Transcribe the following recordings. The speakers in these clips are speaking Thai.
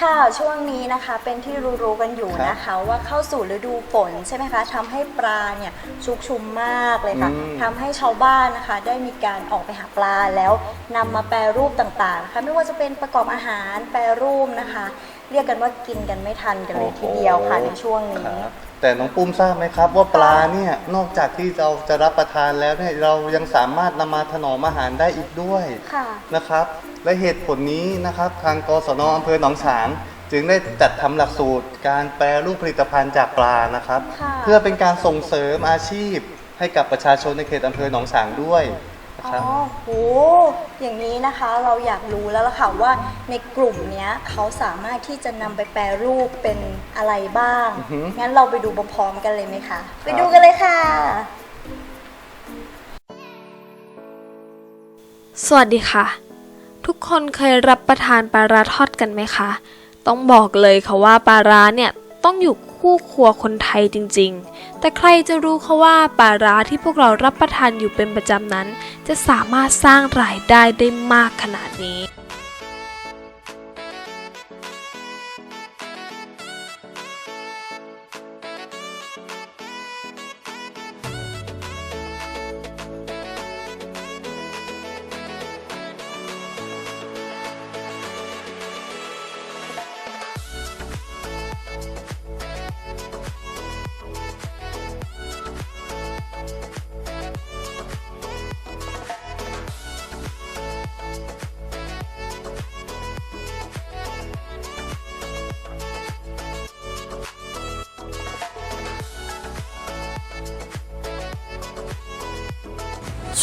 ค่ะช่วงนี้นะคะเป็นที่รู้ๆกันอยู่นะคะว่าเข้าสู่ฤดูฝนใช่ไหมคะทำให้ปลาเนี่ยชุกชุมมากเลยค่ะอืมทำให้ชาวบ้านนะคะ ได้มีการออกไปหาปลาแล้วนำมาแปรรูปต่างๆนะคะไม่ว่าจะเป็นประกอบอาหารแปรรูปนะคะ เรียกกันว่ากินกันไม่ทันกันเลยทีเดียวค่ะในช่วงคนี้รับ แต่น้องปุ้มทราบไหมครับ ว่าปลาเนี่ยนอกจากที่เราจะรับประทานแล้วเนี่ยเรายังสามารถนำมาถนอมอาหารได้อีกด้วยค่ะ นะครับ และเหตุผลนี้นะครับ ทางกศนอำเภอหนองฉางจึงได้จัดทำหลักสูตร การแปรรูปผลิตภัณฑ์จากปลานะครับ ค่ะ เพื่อเป็นการส่งเสริมอาชีพให้กับประชาชนในเขตอำเภอหนองฉางด้วยนะ อ๋ครับอโห อย่างนี้นะคะเราอยากรู้แล้วล่ะค่ะว่าในกลุ่มเนี้ยเขาสามารถที่จะนำไปแปรรูปเป็นอะไรบ้าง อือฮึงั้นเราไปดูพร้อมๆกันเลยไหมคะ ไปดูกันเลยค่ะ สวัสดีค่ะ ทุกคนเคยรับประทานปลาร้าทอดกันไหมคะ ต้องบอกเลยค่ะว่าปลาร้าเนี่ยต้องอยู่ คู่ครัวคนไทยจริงๆ แต่ใครจะรู้คะว่าปลาร้าที่พวกเรารับประทานอยู่เป็นประจำนั้น จะสามารถสร้างรายได้ได้มากขนาดนี้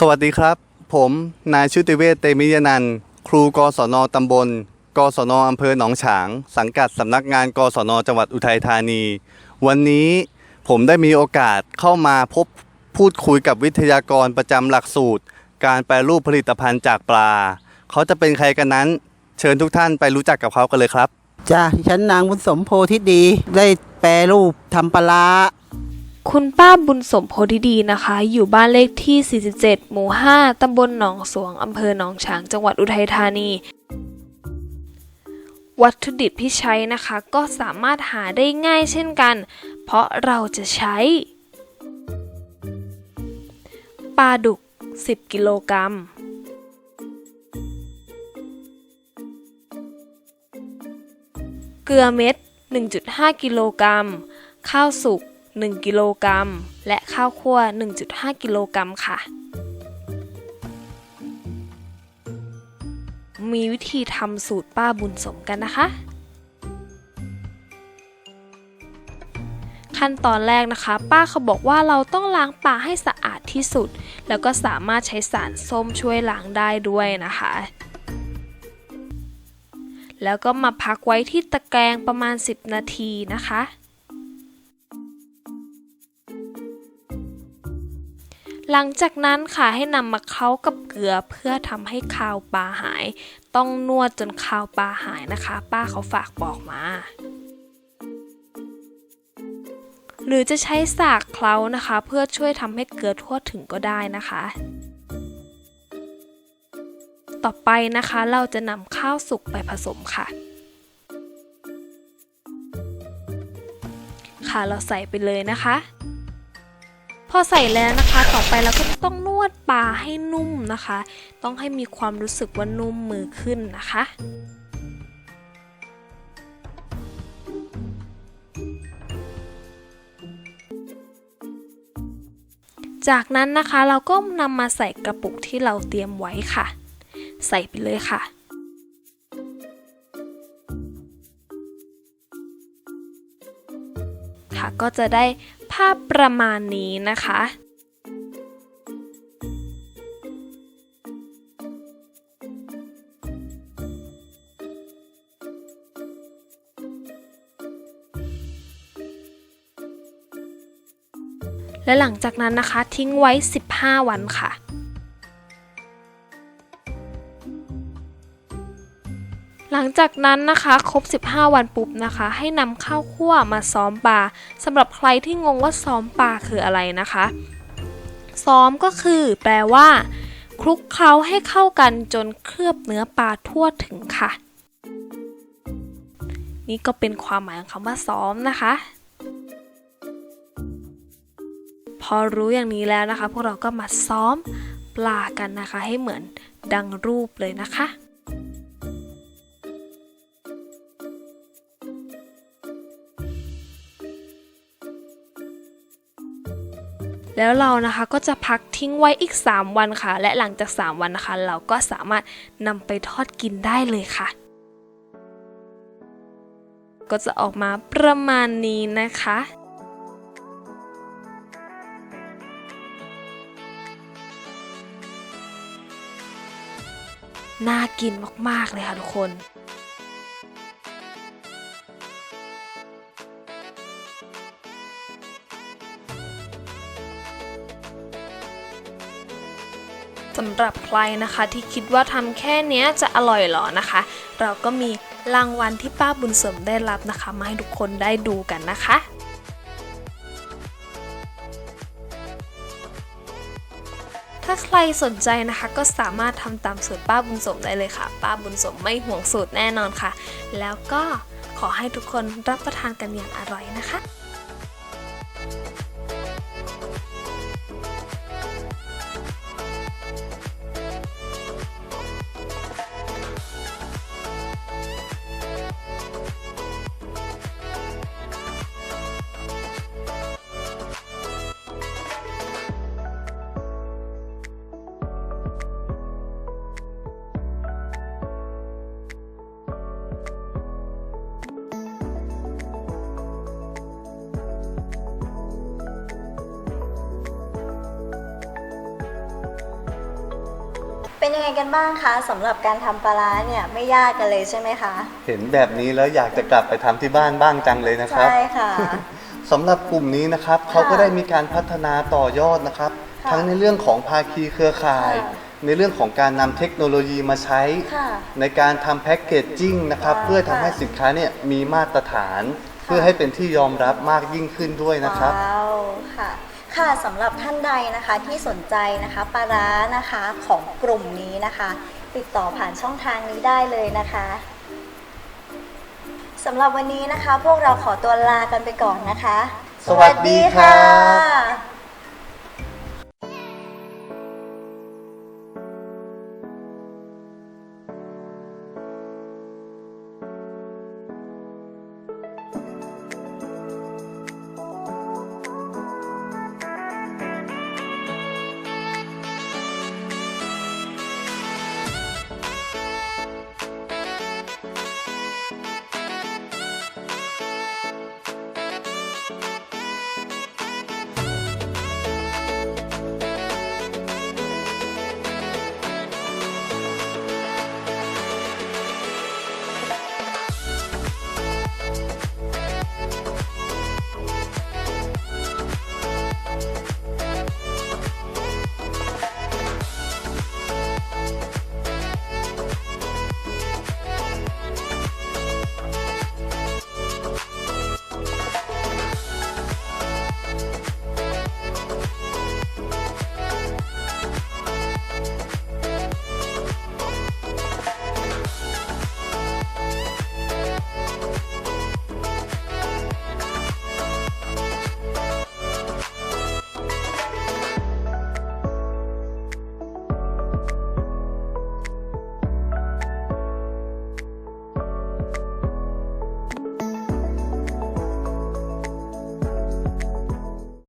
สวัสดีครับ ผมนายชุติเวศเตมิยนันครูกศนตำบล กศนอำเภอหนองฉาง สังกัดสำนักงานกศนจังหวัดอุทัยธานี วันนี้ผมได้มีโอกาสเข้ามาพบพูดคุยกับวิทยากรประจำหลักสูตร การแปรรูปผลิตภัณฑ์จากปลา เขาจะเป็นใครกันนั้น เชิญทุกท่านไปรู้จักกับเขากันเลยครับ จ้าดิฉันนางบุญสมโพธิดี ได้แปรรูปทำปลาร้า คุณป้าบุญสมโพธิดีนะคะ อยู่บ้านเลขที่ 47 หมู่ 5 ตำบลหนองสวง อำเภอหนองฉาง จังหวัดอุทัยธานี วัตถุดิบที่ใช้นะคะ ก็สามารถหาได้ง่ายเช่นกัน เพราะเราจะใช้ปลาดุก 10 กิโลกรัม เกลือเม็ด 1.5 กิโลกรัม ข้าวสุก 1 กิโลกรัม และข้าวคั่ว 1.5 กิโลกรัมค่ะ มีวิธีทำสูตรป้าบุญสมกันนะคะ ขั้นตอนแรกนะคะ ป้าเขาบอกว่าเราต้องล้างปลาให้สะอาดที่สุด แล้วก็สามารถใช้สารส้มช่วยล้างได้ด้วยนะคะแล้วก็มาพักไว้ที่ตะแกรงประมาณ 10 นาทีนะคะ หลังจากนั้นค่ะให้นำมาเคล้ากับเกลือเพื่อทำให้คาวปลาหาย ต้องนวดจนคาวปลาหายนะคะ ป้าเขาฝากบอกมา หรือจะใช้สากเคล้านะคะ เพื่อช่วยทำให้เกลือทั่วถึงก็ได้นะคะ ต่อไปนะคะเราจะนำข้าวสุกไปผสมค่ะ ค่ะเราใส่ไปเลยนะคะ พอใส่แล้วนะคะ ต่อไปเราก็ต้องนวดปลาให้นุ่มนะคะ ต้องให้มีความรู้สึกว่านุ่มมือขึ้นนะคะจากนั้นนะคะเราก็นำมาใส่กระปุกที่เราเตรียมไว้ค่ะ ใส่ไปเลยค่ะ ค่ะก็จะได้ ภาพประมาณนี้นะคะ และหลังจากนั้นนะคะทิ้งไว้ 15 วันค่ะ ลังจากนั้นนะคะครบ 15 วันปุ๊บนะคะ ให้นำข้าวคั่วมาซ้อมปลาสำหรับใครที่งงว่าซ้อมปลาคืออะไรนะคะซ้อมก็คือ แปลว่า คลุกเคล้าให้เข้ากันจนเคลือบเนื้อปลาทั่วถึงค่ะ นี่ก็เป็นความหมายของคำว่าซ้อมนะคะ พอรู้อย่างนี้แล้วนะคะ พวกเราก็มาซ้อมปลากันนะคะ ให้เหมือนดังรูปเลยนะคะ แล้วเรานะคะก็จะพักทิ้งไว้อีก 3 วันค่ะ และหลังจาก 3 วันนะคะ เราก็สามารถนำไปทอดกินได้เลยค่ะ ก็จะออกมาประมาณนี้นะคะน่ากินมาก ๆ เลยค่ะทุกคน สำหรับใครนะคะที่คิดว่าทำแค่เนี้ยจะอร่อยหรอนะคะ เราก็มีรางวัลที่ป้าบุญเสริมได้รับนะคะ มาให้ทุกคนได้ดูกันนะคะถ้าใครสนใจนะคะก็สามารถทำตามสูตรป้าบุญสมได้เลยค่ะ ป้าบุญสมไม่ห่วงสูตรแน่นอนค่ะ แล้วก็ขอให้ทุกคนรับประทานกันอย่างอร่อยนะคะ เป็นยังไงกันบ้างคะสำหรับการทำปลาร้าเนี่ยไม่ยากกันเลยใช่ไหมคะ เห็นแบบนี้แล้วอยากจะกลับไปทำที่บ้านบ้างจังเลยนะครับ ใช่ค่ะ สำหรับกลุ่มนี้นะครับเขาก็ได้มีการพัฒนาต่อยอดนะครับ ค่ะทั้งในเรื่องของภาคีเครือข่าย ค่ะในเรื่องของการนำเทคโนโลยีมาใช้ ค่ะในการทำแพ็กเกจจิ้งนะครับว้าวเพื่อทำให้สินค้าเนี่ยมีมาตรฐานเพื่อให้เป็นที่ยอมรับมากยิ่งขึ้นด้วยนะครับ ว้าวค่ะ ค่ะสำหรับ ท่านใดนะคะที่สนใจนะคะปลาร้านะคะของกลุ่มนี้นะคะ ติดต่อผ่านช่องทางนี้ได้เลยนะคะสำหรับวันนี้นะคะ พวกเราขอตัวลากันไปก่อนนะคะ สวัสดีครับสวัสดีค่ะ